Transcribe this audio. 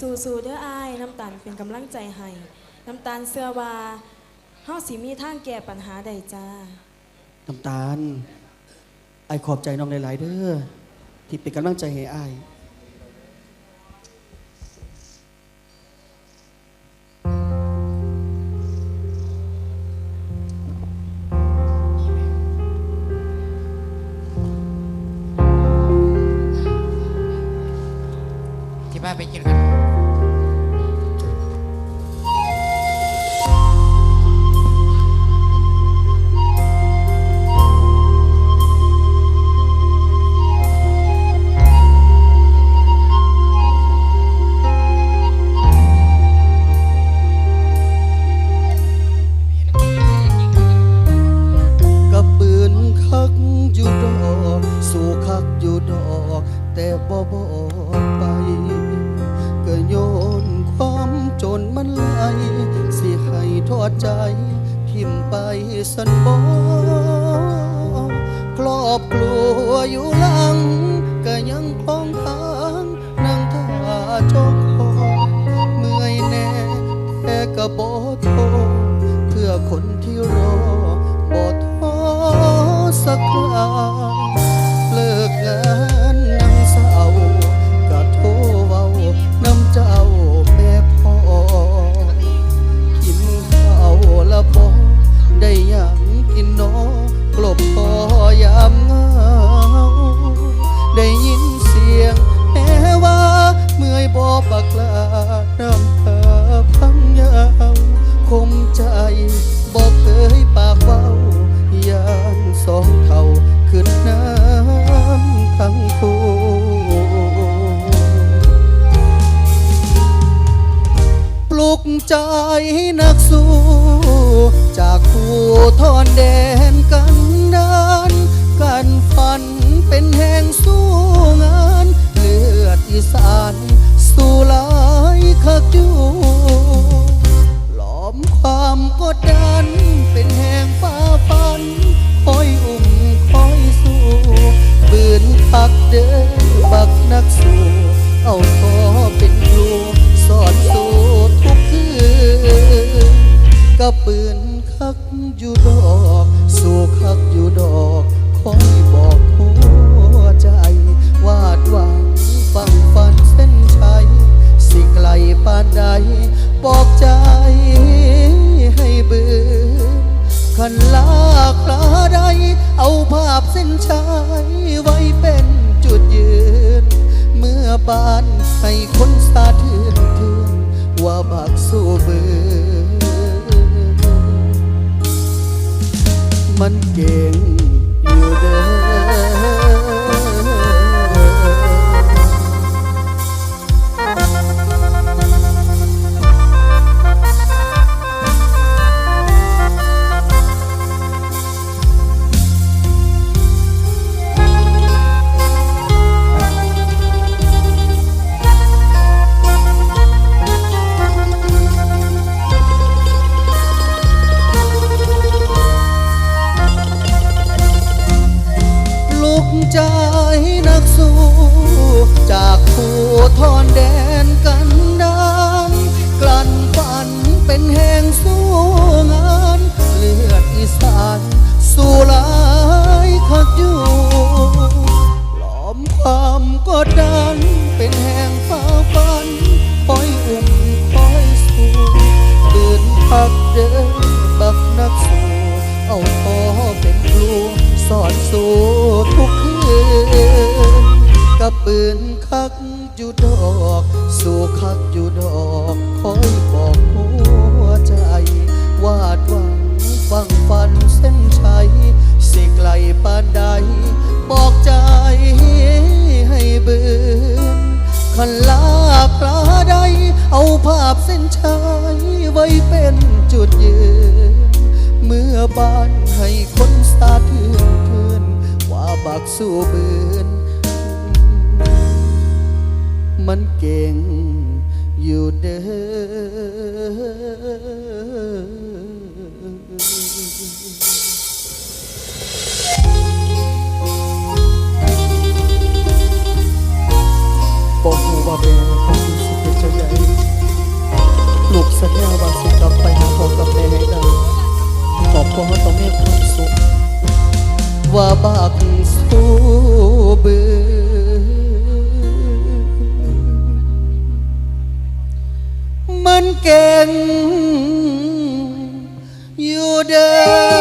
สู้ๆเด้ออ้ายน้ำตาลเป็นกำลังใจให้น้ำตาลเสื้อว่าเฮาสิมีทางแก้ปัญหาใดจ้า น้ำตาลไอายขอบใจน้องหลาย ๆ เด้อที่เป็นกำลังใจให้ไอาย ที่บ้านไปกินกันกั ทอดใจทิมไปสันบอครอบครัวอยู่หลังก็ยังคลองทา นักสู้ จากผู้ทอนแดน ปืนคักอยู่ดอก สู้คักอยู่ดอกคอยบอกหัวใจ วาดหวังฟังฟันเส้นชัยสิไกลปานใด บอกใจให้เบื่อขันลากลาใด เอาภาพเส้นชัยไว้เป็นจุดยืน เมื่อบานให้คนสาเทือนเทือนว่าบักสู้เบือ มันเก่งอยู่เด้อ ใจนักสู้ จากผู้ทอนแดนกันดานกลั่นฝันเป็นแห่งสู้งาน เลือดอีสานสู้ลายคักอยู่หลอมความกดดันเป็นแห่งฟ้าฟันคอยอุ้มคอยสู้ตื่นพักเดินบักนักสู้เอาพอเป็นครูสอนสู้ ปืนคักอยู่ดอก สู้คักอยู่ดอกคอยบอกหัวใจ วาดหวังฟังฟันเส้นชัยสิไกลปานใด บอกใจให้เบือนขันลากลาใด เอาภาพเส้นชัยไว้เป็นจุดยืน เมื่อบานให้คนสาเทือนเทือนว่าบักสู้เบือน มันเก่งอยู่เด้อ เก่งอยู่เด้อ